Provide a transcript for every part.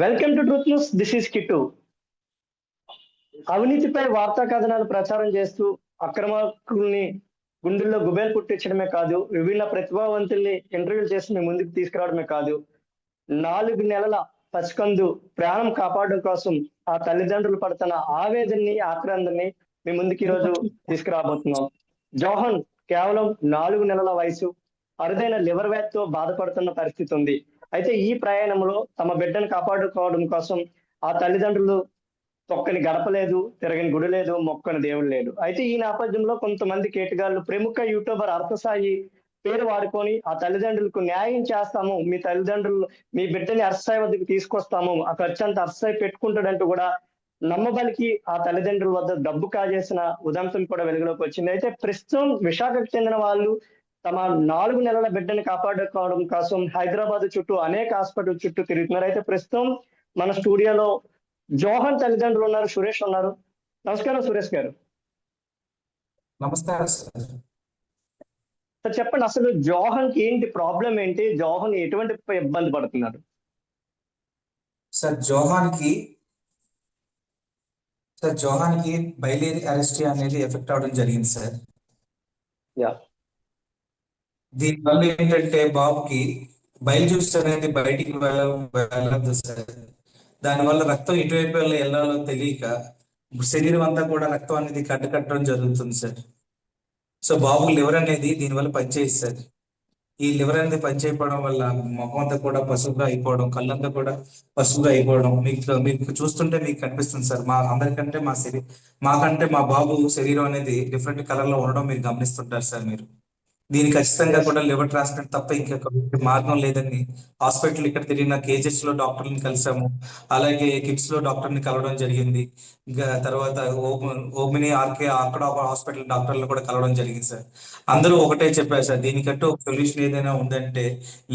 Welcome to truth news this is Kittu అవినీతిపై వార్తా కథనాలు ప్రచారం చేస్తూ అక్రమకుల్ని గుండెల్లో గుబేలు పుట్టించడమే కాదు విభిన్న ప్రతిభావంతుల్ని ఇంటర్వ్యూలు చేసి మీ ముందుకు తీసుకురావడమే కాదు నాలుగు నెలల పసికందు ప్రాణం కాపాడడం కోసం ఆ తల్లిదండ్రులు పడుతున్న ఆవేదనని ఆక్రందనని మీ ముందుకు ఈరోజు తీసుకురాబోతున్నాం. జోహన్ కేవలం నాలుగు నెలల వయసు అరుదైన లివర్ వ్యాధితో బాధపడుతున్న పరిస్థితి ఉంది. అయితే ఈ ప్రయాణంలో తమ బిడ్డను కాపాడుకోవడం కోసం ఆ తల్లిదండ్రులు తొక్కని గడపలేదు తిరగని గుడి లేదు మొక్కని దేవుడు లేడు. అయితే ఈ నేపథ్యంలో కొంతమంది కేటగాళ్ళు ప్రముఖ యూట్యూబర్ అర్థసాయి పేరు వాడుకొని ఆ తల్లిదండ్రులకు న్యాయం చేస్తాము మీ తల్లిదండ్రులు మీ బిడ్డని అర్సాయి వద్దకు తీసుకొస్తాము ఆ ఖర్చు అంతా అర్సాయి పెట్టుకుంటాడంటూ కూడా నమ్మబలికి ఆ తల్లిదండ్రుల వద్ద డబ్బు కాజేసిన ఉదంతం కూడా వెలుగులోకి వచ్చింది. అయితే ప్రస్తుతం విశాఖకు చెందిన వాళ్ళు తమ నాలుగు నెలల బిడ్డని కాపాడుకోవడం కోసం హైదరాబాద్ చుట్టూ అనేక హాస్పిటల్ చుట్టూ తిరుగుతున్నారు అయితే ప్రస్తుతం మన స్టూడియోలో జోహన్ తల్లిదండ్రులు ఉన్నారు సురేష్ ఉన్నారు. నమస్కారం సురేష్ గారు. నమస్కారం సార్. చెప్పండి అసలు జోహన్కి ఏంటి ప్రాబ్లం ఏంటి? జోహన్ ఎటువంటి ఇబ్బంది పడుతున్నారు? సార్ జోహాన్కి సార్ జోహాన్కి బయలేరి అరెస్ట్ అనేది ఎఫెక్ట్ అవడం జరిగింది సార్. యా. దీని వల్ల ఏంటంటే బాబుకి బయలు జ్యూస్ అనేది బయటికి వెళ్ళదు సార్. దానివల్ల రక్తం ఇటువైపు వెళ్ళి వెళ్ళాలో తెలియక శరీరం అంతా కూడా రక్తం అనేది కట్టకట్టడం జరుగుతుంది సార్. సో బాబు లివర్ అనేది దీనివల్ల పనిచేయదు సార్. ఈ లివర్ అనేది పనిచేయకపోవడం వల్ల ముఖం అంతా కూడా పసుపుగా అయిపోవడం కళ్ళంతా కూడా పసుపుగా అయిపోవడం మీకు మీకు చూస్తుంటే మీకు కనిపిస్తుంది సార్. మా అందరికంటే మా శరీరం మాకంటే మా బాబు శరీరం అనేది డిఫరెంట్ కలర్లో ఉండడం మీరు గమనిస్తుంటారు సార్ మీరు. దీనికి ఖచ్చితంగా కూడా లివర్ ట్రాన్స్ప్లాంట్ తప్ప ఇంకొక మార్గం లేదని హాస్పిటల్ ఇక్కడ తిరిగిన కేజెస్లో డాక్టర్ని కలిసాము. అలాగే కిమ్స్లో డాక్టర్ని కలవడం జరిగింది. ఇంకా తర్వాత ఓమిని ఆర్కే అక్కడ ఒక హాస్పిటల్ డాక్టర్లు కూడా కలవడం జరిగింది సార్. అందరూ ఒకటే చెప్పారు సార్ దీనికంటూ ఒక సొల్యూషన్ ఏదైనా ఉందంటే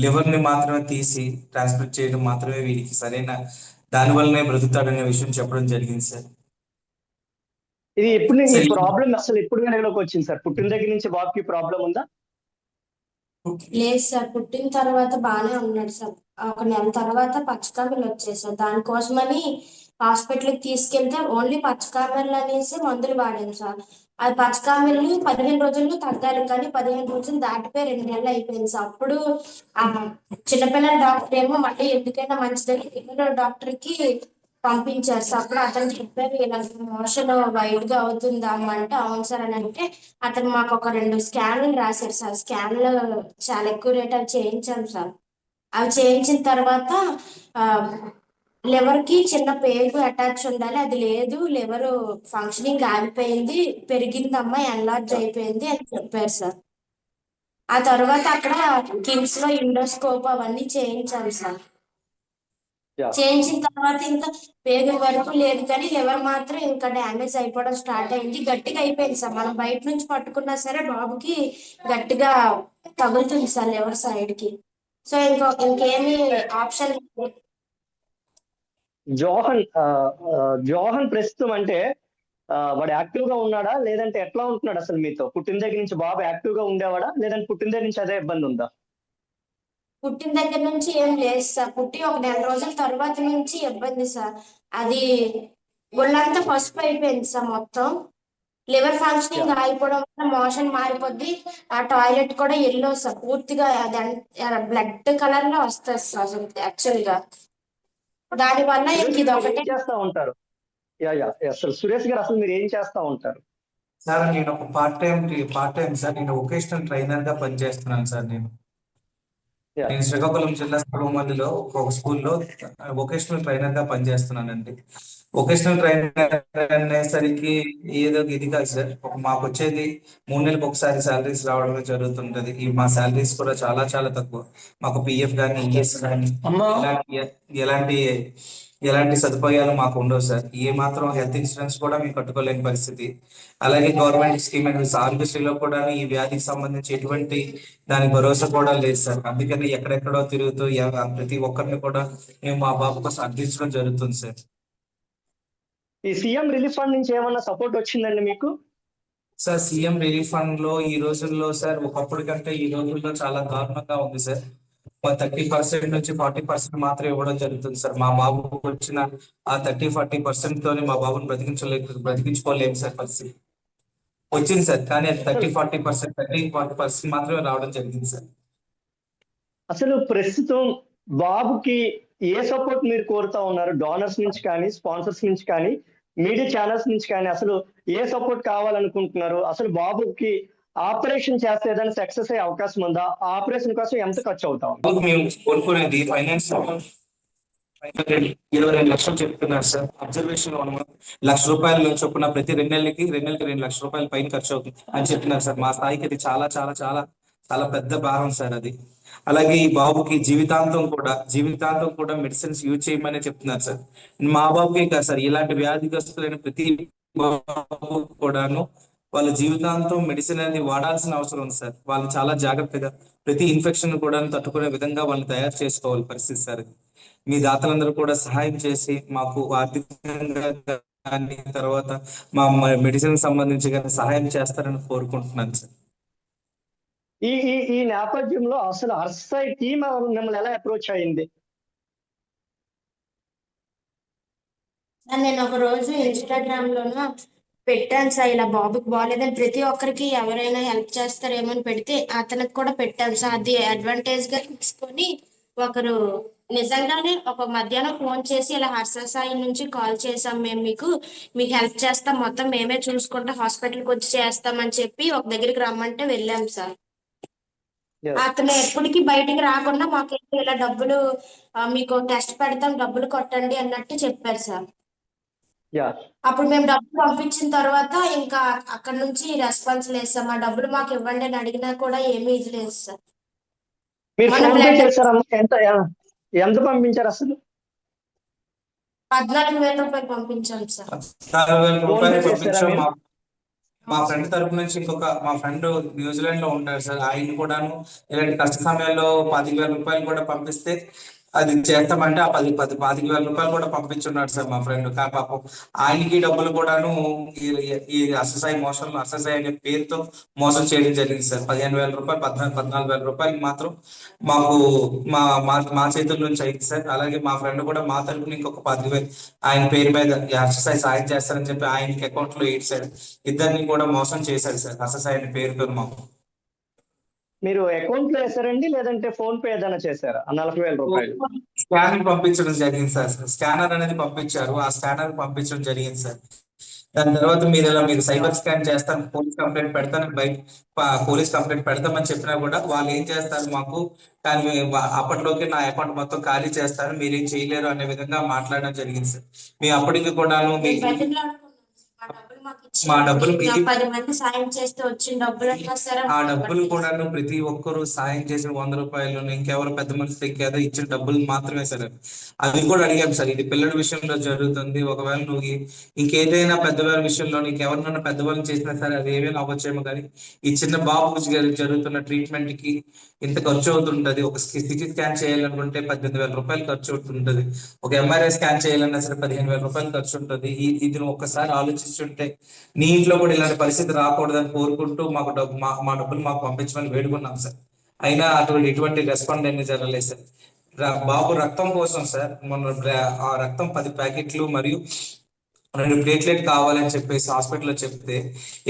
లివర్ని మాత్రమే తీసి ట్రాన్స్ప్లాంట్ చేయడం మాత్రమే వీడికి సరైన దాని వల్లనే బ్రతుకుతాడనే విషయం చెప్పడం జరిగింది సార్. ఇది ఎప్పుడు. ప్రాబ్లం అసలు ఎప్పుడు వచ్చింది సార్? పుట్టిన దగ్గర నుంచి బాబుకి ప్రాబ్లం ఉందా? లేదు సార్ పుట్టిన తర్వాత బాగానే ఉన్నాడు సార్. ఒక నెల తర్వాత పచ్చకామెలు వచ్చాయి సార్. దానికోసమని హాస్పిటల్కి తీసుకెళ్తే ఓన్లీ పచ్చకామెలు అనేసి మందులు వాడాను సార్. అది పచ్చకామెలు పదిహేను రోజుల్లో తగ్గాలి కానీ పదిహేను రోజులు దాటిపోయి రెండు నెలలు అయిపోయింది సార్. అప్పుడు చిన్నపిల్లల డాక్టర్ ఏమో మళ్ళీ ఎందుకైనా మంచిదని పిల్లల డాక్టర్కి పంపించారు. సార్ అప్పుడు అతను చెప్పారు ఇలా మోషన్ వైట్గా అవుతుంది అమ్మ? అంటే అవును సార్ అని అంటే అతను మాకు ఒక రెండు స్కాన్లు రాశారు సార్. స్కాన్లు చాలా ఎక్కువ రేట్ అవి చేయించాం సార్. అవి చేయించిన తర్వాత లివర్కి చిన్న పేగు అటాచ్ ఉండాలి. అది లేదు. లివర్ ఫంక్షనింగ్ ఆగిపోయింది. పెరిగిందమ్మా ఎన్లార్జ్ అయిపోయింది అని చెప్పారు సార్. ఆ తర్వాత అక్కడ కిమ్స్లో ఇండోస్కోప్ అవన్నీ చేయించాం సార్. చేయించిన తర్వాత ఇంకా పేగు వరకు లేదు కానీ లివర్ మాత్రం ఇంకా డ్యామేజ్ అయిపోవడం స్టార్ట్ అయింది. గట్టిగా అయిపోయింది సార్. మనం బయట నుంచి పట్టుకున్నా సరే బాబుకి గట్టిగా తగులుతుంది సార్ లివర్ సైడ్కి. సో ఇంకో ఇంకేమీ ఆప్షన్. జోహన్ జోహన్ ప్రస్తుతం అంటే వాడు యాక్టివ్గా ఉన్నాడా? లేదంటే ఎట్లా ఉంటున్నాడు అసలు మీతో? పుట్టిన దగ్గర నుంచి బాబు యాక్టివ్గా ఉండేవాడా? లేదంటే పుట్టిన దగ్గర నుంచి అదే ఇబ్బంది ఉందా? పుట్టిన దగ్గర నుంచి ఏం లేదు సార్. పుట్టి ఒక నెల రోజుల తర్వాత నుంచి ఇబ్బంది సార్. అది ఒళ్ళంతా పసుపు అయిపోయింది సార్ మొత్తం. లివర్ ఫంక్షనింగ్ ఆగిపోవడం వల్ల మోషన్ మారిపోద్ది. ఆ టాయిలెట్ కూడా ఎల్లో సార్. పూర్తిగా అది బ్లడ్ కలర్లో వస్తుంది సార్ యాక్చువల్గా. దాని వల్ల ఇంక ఇది ఒకటే ఏం చేస్తా ఉంటారు? యా యా అసలు సురేష్ గారు అసలు మీరు ఏం చేస్తా ఉంటారు? సార్ నేను ఒక part time part time sir. నేను వొకేషనల్ ట్రైనర్గా పనిచేస్తున్నాను సార్ నేను. నేను శ్రీకాకుళం జిల్లా సర్వమల్లిలో ఒక స్కూల్లో వొకేషనల్ ట్రైనర్గా పనిచేస్తున్నానండి. వొకేషనల్ ట్రైనర్ అనేసరికి ఏదో ఇది కాదు సార్. ఒక మాకు వచ్చేది మూడు నెలలకు ఒకసారి శాలరీస్ రావడమే జరుగుతుంటది. ఈ మా శాలరీస్ కూడా చాలా చాలా తక్కువ. మాకు పిఎఫ్ కానీ ఈఎస్ కానీ ఎలాంటి ఎలాంటి ఎలాంటి సదుపాయాలు మాకు ఉండవు సార్. ఏ మాత్రం హెల్త్ ఇన్సూరెన్స్ కూడా మేము కట్టుకోలేని పరిస్థితి. అలాగే గవర్నమెంట్ స్కీమ్ అనేది ఆరోగ్యశ్రీలో కూడా ఈ వ్యాధికి సంబంధించి ఎటువంటి దాని భరోసా కూడా లేదు సార్. అందుకని ఎక్కడెక్కడో తిరుగుతూ ప్రతి ఒక్కరిని కూడా మేము మా బాబు కోసం అర్థించడం జరుగుతుంది సార్. ఈ సీఎం రిలీఫ్ ఫండ్ నుంచి ఏమన్నా సపోర్ట్ వచ్చిందండి మీకు? సార్ సీఎం రిలీఫ్ ఫండ్లో ఈ రోజుల్లో సార్ ఒకప్పుడు కంటే ఈ రోజుల్లో చాలా దారుణంగా ఉంది సార్. థర్టీ పర్సెంట్ నుంచి ఫార్టీ పర్సెంట్ మాత్రం ఇవ్వడం జరుగుతుంది సార్. మా బాబు వచ్చిన ఆ థర్టీ ఫార్టీ పర్సెంట్ తోని మా బాబుని బ్రతికించలే బ్రతికించుకోలేము సార్ పరిస్థితి. వచ్చింది సార్ కానీ అది thirty forty percent thirty forty percent మాత్రమే రావడం జరిగింది సార్. అసలు ప్రస్తుతం బాబుకి ఏ సపోర్ట్ మీరు కోరుతా ఉన్నారు? డోనర్స్ నుంచి కానీ స్పాన్సర్స్ నుంచి కానీ మీడియా ఛానల్స్ నుంచి కానీ అసలు ఏ సపోర్ట్ కావాలనుకుంటున్నారు? అసలు బాబుకి ఆపరేషన్ చేస్తే ఏదైనా సక్సెస్ అయ్యే అవకాశం ఉందా? ఆపరేషన్ కోసం ఎంత ఖర్చు అవుతాం? ఉంది మేము కోరుకునేది ఫైనాన్స్ ఇరవై రెండు లక్షలు చెప్తున్నారు సార్. అబ్జర్వేషన్ లక్ష రూపాయలు చొప్పున ప్రతి రెండు నెలలకి రెండు నెలలకి రెండు లక్షల రూపాయలు పైన ఖర్చు అవుతుంది అని చెప్తున్నారు సార్. మా స్థాయికి అది చాలా చాలా చాలా చాలా పెద్ద భారం సార్ అది. అలాగే ఈ బాబుకి జీవితాంతం కూడా జీవితాంతం కూడా మెడిసిన్స్ యూజ్ చేయమని చెప్తున్నారు సార్. మా బాబుకే కాదు సార్ ఇలాంటి వ్యాధిగ్రస్తులైన ప్రతి బాబు కూడాను వాళ్ళ జీవితాంతం మెడిసిన్ అనేది వాడాల్సిన అవసరం ఉంది సార్. వాళ్ళు చాలా జాగ్రత్తగా ప్రతి ఇన్ఫెక్షన్ కూడా తట్టుకునే విధంగా వాళ్ళని తయారు చేసుకోవాలి పరిస్థితి సార్. మీ దాతలందరూ కూడా సహాయం చేసి మాకు ఆర్థికంగా కానీ తర్వాత మా మెడిసిన్ సంబంధించి కానీ సహాయం చేస్తారని కోరుకుంటున్నాను సార్. ఈ ఈ ఈ నేపథ్యంలో అసలు హర్సై టీమ్ మిమ్మల్ని ఎలా అప్రోచ్ అయింది? సార్ నేను ఒక రోజు ఇన్స్టాగ్రామ్ లోన పెట్టాను సార్. ఇలా బాబుకి బాగాలేదని ప్రతి ఒక్కరికి ఎవరైనా హెల్ప్ చేస్తారేమో అని పెడితే అతనికి కూడా పెట్టాను సార్. అది అడ్వాంటేజ్గా తీసుకొని ఒకరు నిజంగానే ఒక మధ్యాహ్నం ఫోన్ చేసి ఇలా హర్ష సాయి నుంచి కాల్ చేసాం మేము మీకు. మీకు హెల్ప్ చేస్తాం. మొత్తం మేమే చూసుకుంటా హాస్పిటల్కి వచ్చి చేస్తామని చెప్పి ఒక దగ్గరికి రమ్మంటే వెళ్ళాం సార్. అతను ఎప్పటికీ బయటికి రాకుండా మాకు ఇలా డబ్బులు మీకు టెస్ట్ పెడతాం డబ్బులు కొట్టండి అన్నట్టు చెప్పారు సార్. అప్పుడు మేము డబ్బులు పంపించిన తర్వాత ఇంకా అక్కడ నుంచి రెస్పాన్స్ లేదు సార్. మా డబ్బులు మాకు ఇవ్వండి అని అడిగినా కూడా ఏమీ ఇది లేదు సార్. మీరు మన ఫోన్ పే బ్లడ్ చేశారమ్మా ఎంత ఎంత పంపించారు అసలు? పద్నాలుగు వేల రూపాయలు పంపించాం సార్. పద్నాలుగు వేల రూపాయలు పంపించాం? మా మా ఫ్రెండ్ తరపు నుంచి ఇంకొక మా ఫ్రెండ్ న్యూజిలాండ్లో ఉంటాడు సార్. ఆయన కూడాను ఇలాంటి కష్ట సమయంలో పాతిక వేల రూపాయలు కూడా పంపిస్తే అది చేస్తామంటే ఆ పది పది పాతిక వేల రూపాయలు కూడా పంపించున్నాడు సార్ మా ఫ్రెండ్. కా పాపం ఆయనకి డబ్బులు కూడాను ఈ ఈ అససాయి మోసం అససాయి అనే పేరుతో మోసం చేయడం జరిగింది సార్. పదిహేను వేల రూపాయలు పద్నాలుగు పద్నాలుగు వేల రూపాయలు మాత్రం మాకు మా మా మా చేతుల నుంచి అయింది సార్. అలాగే మా ఫ్రెండ్ కూడా మా తరపున ఇంకొక పది వేలు ఆయన పేరు మీద అససాయి సాయం చేస్తారని చెప్పి ఆయనకి అకౌంట్లో వేసాడు ఇద్దరిని కూడా మోసం చేశాడు సార్ అససాయి అనే పేరుతో మాకు. మీరు అకౌంట్లో వేసారండి లేదంటే ఫోన్ పే ఏదైనా చేశారా? ఆ నలభై వేల రూపాయలు. స్కానర్ పంపించడం జరిగింది సార్. స్కానర్ అనేది పంపించారు. ఆ స్కానర్ పంపించడం జరిగింది సార్. దాని తర్వాత మీరు ఇలా మీరు సైబర్ స్కాన్ చేస్తాను పోలీస్ కంప్లైంట్ పెడతాను బయట పోలీస్ కంప్లైంట్ పెడతామని చెప్పినా కూడా వాళ్ళు ఏం చేస్తారు మాకు? కానీ అప్పట్లోకి నా అకౌంట్ మొత్తం ఖాళీ చేస్తారు. మీరేం చేయలేరు అనే విధంగా మాట్లాడడం జరిగింది సార్. మేము అప్పటికి కూడాను మీకు బతిమలాడుకున్నాం సార్. మా డబ్బులు మాకు మా డబ్బులు పది మంది సాయం చేస్తే వచ్చిన డబ్బులు సరే ఆ డబ్బులు కూడాను ప్రతి ఒక్కరు సాయం చేసిన వంద రూపాయలు ఇంకెవరు పెద్ద మనిషి ఇంకేదో ఇచ్చిన డబ్బులు మాత్రమే సార్. అది కూడా అడిగాం సార్ ఇది పిల్లల విషయంలో జరుగుతుంది. ఒకవేళ నువ్వు ఇంకేదైనా పెద్దవారి విషయంలో నీకు ఎవరినైనా పెద్దవాళ్ళని చేసినా సరే అది ఏమైనా అవ్వచ్చేమో కానీ ఈ చిన్న బాబుకు జరు- జరుగుతున్న ట్రీట్మెంట్కి ఇంత ఖర్చు అవుతుంటది. ఒక సిటీ స్కాన్ చేయాలనుకుంటే పద్దెనిమిది వేల రూపాయలు ఖర్చు అవుతుంటది. ఒక ఎంఆర్ఐ స్కాన్ చేయాలన్నా సరే పదిహేను వేల రూపాయలు ఖర్చు ఉంటుంది. ఇది ఒక్కసారి ఆలోచిస్తుంటే నీ ఇంట్లో కూడా ఇలాంటి పరిస్థితి రాకూడదని కోరుకుంటూ మాకు డబ్బు మా మా డబ్బులు మాకు పంపించమని వేడుకున్నాం సార్. అయినా అటువంటి ఎటువంటి రెస్పాండ్ అనేది జరగలేదు సార్. బాబు రక్తం కోసం సార్ మొన్న ఆ రక్తం పది ప్యాకెట్లు మరియు రెండు ప్లేట్లెట్ కావాలని చెప్పేసి హాస్పిటల్లో చెప్తే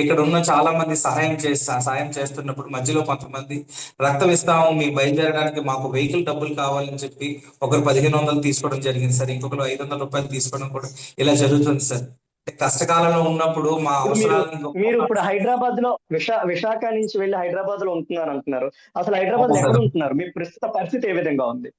ఇక్కడ ఉన్న చాలా మంది సహాయం చేస్తా సహాయం చేస్తున్నప్పుడు మధ్యలో కొంతమంది రక్తం ఇస్తాము మీ బయలుదేరడానికి మాకు వెహికల్ డబ్బులు కావాలని చెప్పి ఒకరు పదిహేను వందలు తీసుకోవడం జరిగింది సార్. ఇంకొకరు ఐదు వందల రూపాయలు తీసుకోవడం కూడా ఇలా జరుగుతుంది సార్. కష్టకాలంలో ఉన్నప్పుడు మా మీరు అవసరాలను మీరు ఇప్పుడు హైదరాబాద్లో విశా విశాఖ నుంచి వెళ్ళి హైదరాబాద్లో ఉంటున్నారు అంటున్నారు. అసలు హైదరాబాద్లో ఎక్కడ. ఉంటున్నారు? మీ ప్రస్తుత పరిస్థితి ఏ విధంగా ఉంది?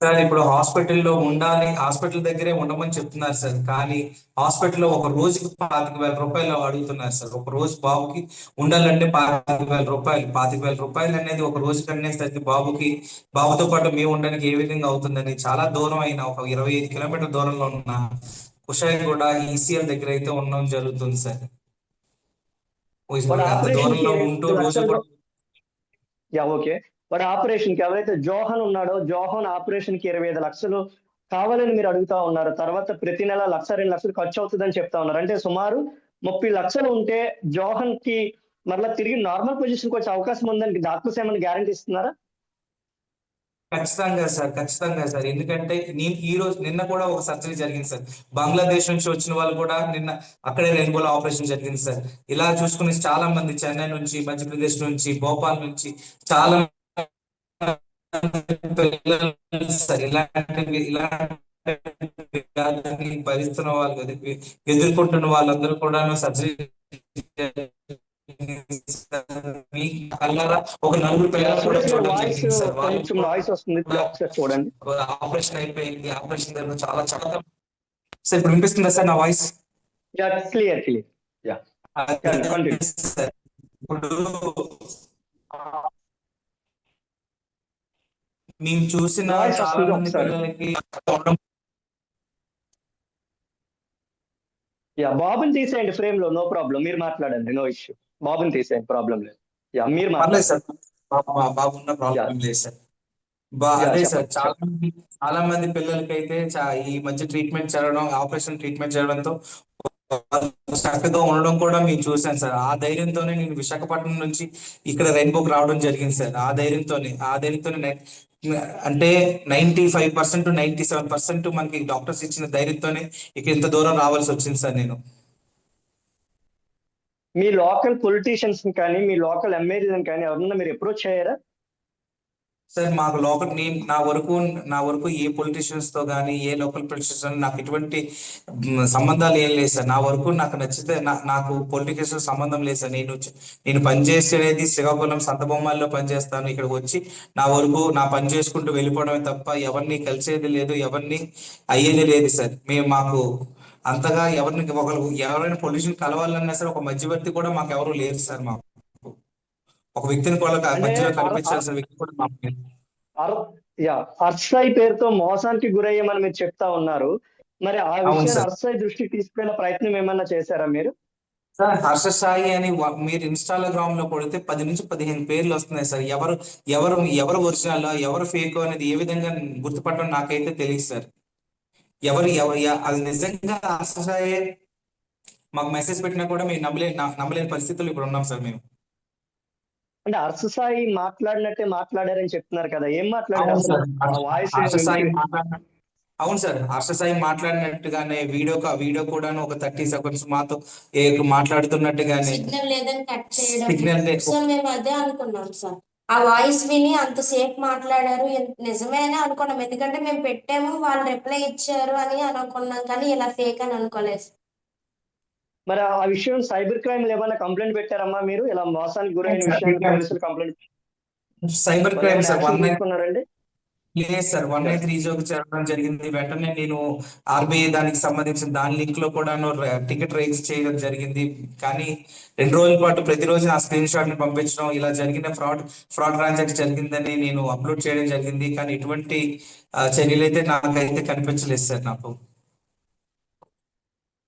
సార్ ఇప్పుడు హాస్పిటల్లో ఉండాలి హాస్పిటల్ దగ్గరే ఉండమని చెప్తున్నారు సార్. కానీ హాస్పిటల్లో ఒక రోజుకి పాతిక వేల రూపాయలు అడుగుతున్నారు సార్. ఒక రోజు బాబుకి ఉండాలంటే పాతిక వేల రూపాయలు పాతిక వేల రూపాయలు అనేది ఒక రోజు కనేసరికి బాబుకి బాబుతో పాటు మేము ఉండడానికి ఏ విధంగా అవుతుందని చాలా దూరం అయిన ఒక ఇరవై ఐదు కిలోమీటర్ దూరంలో ఉన్న కుషాయి కూడా ఈసీఎల్ దగ్గర అయితే ఉండడం జరుగుతుంది సార్. దూరంలో ఉంటూ రోజు యా ఓకే ఆపరేషన్కి ఎవరైతే జోహన్ ఉన్నాడో జోహన్ ఆపరేషన్కి ఇరవై ఐదు లక్షలు కావాలని మీరు అడుగుతా ఉన్నారు. తర్వాత ప్రతి నెల లక్ష రెండు లక్షలు ఖర్చు అవుతుందని చెప్తా ఉన్నారు. అంటే సుమారు ముప్పై లక్షలు ఉంటే జోహన్కి మరలా తిరిగి నార్మల్ పొజిషన్కి వచ్చే అవకాశం ఉందని డాక్టర్స్ ఏమైనా గ్యారంటీ ఇస్తున్నారా? ఖచ్చితంగా సార్ ఖచ్చితంగా సార్. ఎందుకంటే నేను ఈ రోజు నిన్న కూడా ఒక సర్జరీ జరిగింది సార్. బంగ్లాదేశ్ నుంచి వచ్చిన వాళ్ళు కూడా నిన్న అక్కడే రెయిన్బోలో ఆపరేషన్ జరిగింది సార్. ఇలా చూసుకుని చాలా మంది చెన్నై నుంచి మధ్యప్రదేశ్ నుంచి భోపాల్ నుంచి చాలా సార్. ఇలాంటి ఇలాంటి భరిస్తున్న వాళ్ళు ఎదుర్కొంటున్న వాళ్ళందరూ కూడా సర్జరీ ఒక నలుగురు పిల్లలు చూడండి ఆపరేషన్ అయిపోయింది ఆపరేషన్ దగ్గర చాలా చాలా సార్ ఇప్పుడు వినిపిస్తుందా సార్ నా వాయిస్ క్లియర్ క్లియర్ ఇప్పుడు మేము చూసిన చాలా మంది పిల్లలకి యా బాబుని తీసేయండి ఫ్రేమ్లో నో ప్రాబ్లం మీరు మాట్లాడండి నో ఇష్యూ బాబుని తీసేయండి ప్రాబ్లం లేదు. యా మీరు పర్లేదు మాట్లాడండి సార్. బా- బా- బాగున్న ప్రాబ్లం లేదు సార్. అదే సార్ చాలా మంది చాలా మంది పిల్లలకైతే చా- ఈ మధ్య ట్రీట్మెంట్ జరగడం ఆపరేషన్ ట్రీట్మెంట్ జరగడంతో వాళ్ళు చక్కగా ఉండడం కూడా మేము చూసాను సార్. ఆ ధైర్యంతోనే నేను విశాఖపట్నం నుంచి ఇక్కడ రెయిన్బోకి రావడం జరిగింది సార్. ఆ ధైర్యంతోనే ఆ ధైర్యంతోనే అంటే ninety five percent ninety seven percent మనకి డాక్టర్స్ ఇచ్చిన ధైర్యంతోనే ఇక్కడ ఇంత దూరం రావాల్సి వచ్చింది సార్ నేను. మీ లోకల్ పొలిటీషియన్స్ కానీ మీ లోకల్ ఎమ్మెల్యేలను కానీ ఎవరన్నా మీరు అప్రోచ్ అయ్యారా? సార్ మాకు లోకల్ నేను నా వరకు నా వరకు ఏ పొలిటీషియన్స్తో కానీ ఏ లోకల్ పొలిటీషియన్స్ నాకు ఎటువంటి సంబంధాలు ఏం లేదు సార్. నా వరకు నాకు నచ్చితే నా- నాకు పొలిటికల్స్ సంబంధం లేదు సార్. నేను నేను పనిచేసేది శ్రీకాకుళం సంతబొమ్మాల్లో పనిచేస్తాను. ఇక్కడికి వచ్చి నా వరకు నా పని చేసుకుంటూ వెళ్ళిపోవడమే తప్ప ఎవరిని కలిసేది లేదు ఎవరిని అయ్యేది లేదు సార్. మేము మాకు అంతగా ఎవరిని ఒకరు ఎవరైనా పొలిటీషియన్ కలవాలన్నా సరే ఒక మధ్యవర్తి కూడా మాకు ఎవరు లేరు సార్ మాకు. ఒక వ్యక్తిని కూడా మధ్యలో కనిపించాల్సిన వ్యక్తి కూడా మాకు యా అర్సాయి పేరుతో మోసానికి గురయ్యామని మీరు చెప్తా ఉన్నారు. మరి ఆ విషయాన్ని. అర్సాయి దృష్టికి తీసుకునే ప్రయత్నం ఏమన్నా చేశారా మీరు? సార్ హర్ష సాయి అని మీరు ఇన్స్టాగ్రామ్లో కొడితే పది నుంచి పదిహేను పేర్లు వస్తున్నాయి సార్. ఎవరు ఎవరు ఎవరు ఒరిజినల్ ఎవరు ఫేక్ అనేది ఏ విధంగా గుర్తుపట్టడం నాకైతే తెలియదు సార్. ఎవరు ఎవరు అది నిజంగా హర్ష సాయి మాకు మెసేజ్ పెట్టినా కూడా మేము నమ్మలే నమ్మలేని పరిస్థితుల్లో ఇప్పుడు ఉన్నాం సార్ మేము. అంటే అర్స సాయి మాట్లాడినట్టే మాట్లాడారని చెప్తున్నారు కదా ఏం మాట్లాడారు అవును సార్. ఆ వాయిస్ హర్ష సాయి మాట్లాడిన అవును సార్. హర్ష సాయి మాట్లాడినట్టుగానే వీడియో వీడియో కూడాను ఒక థర్టీ సెకండ్స్ మాతో ఏ మాట్లాడుతున్నట్టుగానే సిగ్నల్ లేదని ఆ వాయిస్ విని అంతసేపు మాట్లాడారు. ఎన్- నిజమే అని అనుకున్నాం. ఎందుకంటే మేము పెట్టాము వాళ్ళు రిప్లై ఇచ్చారు అని అనుకున్నాం కానీ ఇలా ఫేక్ అని అనుకోలేదు. మరి ఆ విషయం సైబర్ క్రైమ్ ఏమైనా కంప్లైంట్ పెట్టారమ్మా మీరు? ఇలా మోసానికి గురైన విషయాన్ని. పోలీసులు కంప్లైంట్ సైబర్ క్రైమ్ సార్ లేదు సార్ వన్ నైన్ త్రీ జీరోకి చేరడం జరిగింది. వెంటనే నేను ఆర్బీఐ దానికి సంబంధించిన దాని లింక్లో కూడాను టికెట్ రైజ్ చేయడం జరిగింది. కానీ రెండు రోజుల పాటు ప్రతిరోజు నా స్క్రీన్ షాట్ని పంపించడం ఇలా జరిగిన ఫ్రాడ్ ఫ్రాడ్ ట్రాన్సాక్షన్ జరిగిందని నేను అప్లోడ్ చేయడం జరిగింది. కానీ ఎటువంటి ఆ, చర్యలు అయితే నాకైతే కనిపించలేదు సార్ నాకు.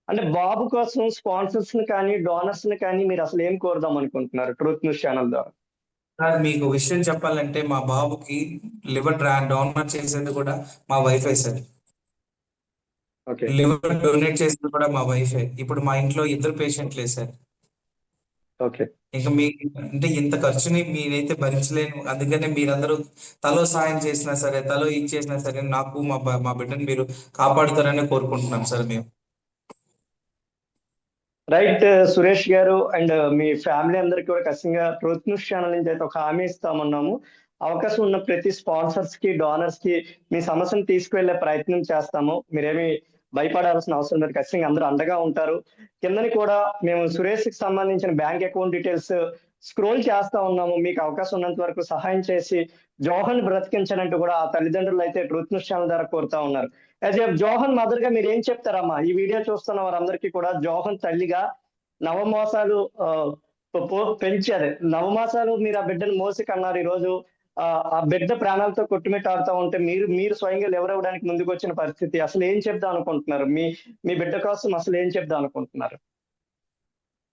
అంటే బాబు కోసం స్పాన్సర్స్ని కానీ డోనర్స్ని కానీ మీరు అసలు ఏం కోరుదాం అనుకుంటున్నారు? ట్రూత్ న్యూస్ ఛానల్ ద్వారా. సార్ మీకు విషయం చెప్పాలంటే మా బాబుకి లివర్ డోనర్ చేసేది కూడా మా వైఫై సార్. ఓకే. లివర్ డొనేట్ చేసేది కూడా మా వైఫే. ఇప్పుడు మా ఇంట్లో ఇద్దరు పేషెంట్లే సార్. ఓకే. ఇంకా మీ అంటే ఇంత ఖర్చుని మీరైతే భరించలేను అందుకనే మీరందరూ తలో సాయం చేసినా సరే తలో ఇచ్చేసినా సరే నాకు మా మా బిడ్డను మీరు కాపాడుతారని కోరుకుంటున్నాం సార్ మేము. రైట్ సురేష్ గారు అండ్ మీ ఫ్యామిలీ అందరికి కూడా ఖచ్చితంగా ట్రూత్ ఛానల్ నుంచి అయితే ఒక హామీ ఇస్తామన్నాము. అవకాశం ఉన్న ప్రతి స్పాన్సర్స్కి డోనర్స్కి మీ సమస్యను తీసుకువెళ్ళే ప్రయత్నం చేస్తాము. మీరేమి భయపడాల్సిన అవసరం లేదు. ఖచ్చితంగా అందరూ అండగా ఉంటారు. కిందని కూడా మేము సురేష్కి సంబంధించిన బ్యాంక్ అకౌంట్ డీటెయిల్స్ స్క్రోల్ చేస్తా ఉన్నాము. మీకు అవకాశం ఉన్నంత వరకు సహాయం చేసి జోహన్ బ్రతికించనంటూ కూడా ఆ తల్లిదండ్రులు అయితే ట్రూత్ న్యూస్ ఛానల్ ద్వారా కోరుతా ఉన్నారు. యాజ్ ఏ జోహన్ మదర్గా మీరు ఏం చెప్తారమ్మా? ఈ వీడియో చూస్తున్న వారందరికీ కూడా జోహన్ తల్లిగా నవమాసాలు పెంచారు. నవమాసాలు మీరు ఆ బిడ్డను మోసి కన్నారు ఈ రోజు ఆ ఆ బిడ్డ ప్రాణాలతో కొట్టుమిట్టాడుతూ ఉంటే మీరు మీరు స్వయంగా ఎవరవడానికి ముందుకు వచ్చిన పరిస్థితి. అసలు ఏం చెప్దాం అనుకుంటున్నారు? మీ మీ బిడ్డ కోసం అసలు ఏం చెప్దాం అనుకుంటున్నారు?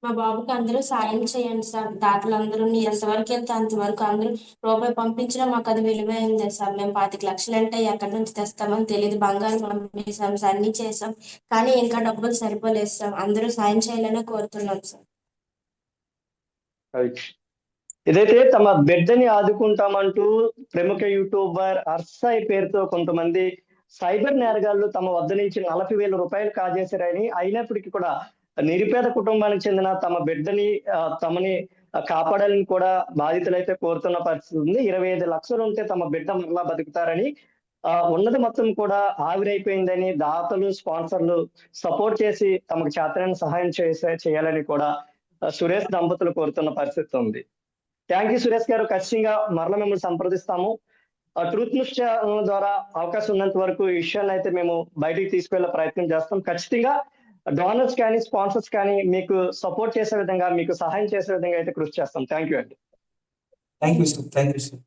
మా బాబుకి అందరూ సాయం చేయండి సార్. దాతలు అందరూ ఎంతవరకు వెళ్తే అంతవరకు అందరూ రూపాయి పంపించినా మాకు అది విలువైంది సార్. మేము పాతిక లక్షలు అంటే ఎక్కడి నుంచి తెస్తామని తెలియదు బంగారం పంపించాం సార్ అన్ని చేసాం కానీ ఇంకా డబ్బులు సరిపోలేదు సార్. అందరూ సాయం చేయాలనే కోరుతున్నాం సార్. ఇదైతే తమ బిడ్డని ఆదుకుంటామంటూ ప్రముఖ యూట్యూబర్ అర్సాయి పేరుతో కొంతమంది సైబర్ నేరగాళ్ళు తమ వద్ద నుంచి నలభై వేల రూపాయలు కాజేశారని అయినప్పటికీ కూడా నిరుపేద కుటుంబానికి చెందిన తమ బిడ్డని తమని కాపాడాలని కూడా బాధితులైతే కోరుతున్న పరిస్థితి ఉంది. ఇరవై ఐదు లక్షలు ఉంటే తమ బిడ్డ మరలా బతుకుతారని ఆ, ఉన్నది మొత్తం కూడా ఆవిరైపోయిందని దాతలు స్పాన్సర్లు సపోర్ట్ చేసి తమకు చేతనైన సహాయం చేసే చేయాలని కూడా సురేష్ దంపతులు కోరుతున్న పరిస్థితి ఉంది. థ్యాంక్ యూ సురేష్ గారు. ఖచ్చితంగా మరల మిమ్మల్ని సంప్రదిస్తాము. ట్రూత్ న్యూస్ ఛానల్ ద్వారా అవకాశం ఉన్నంత వరకు ఈ విషయాన్ని అయితే మేము బయటికి తీసుకెళ్ళే ప్రయత్నం చేస్తాం. ఖచ్చితంగా డోనర్స్ కానీ స్పాన్సర్స్ కానీ మీకు సపోర్ట్ చేసే విధంగా మీకు సహాయం చేసే విధంగా అయితే కృషి చేస్తాం. థ్యాంక్ యూ అండి. Thank you sir thank you sir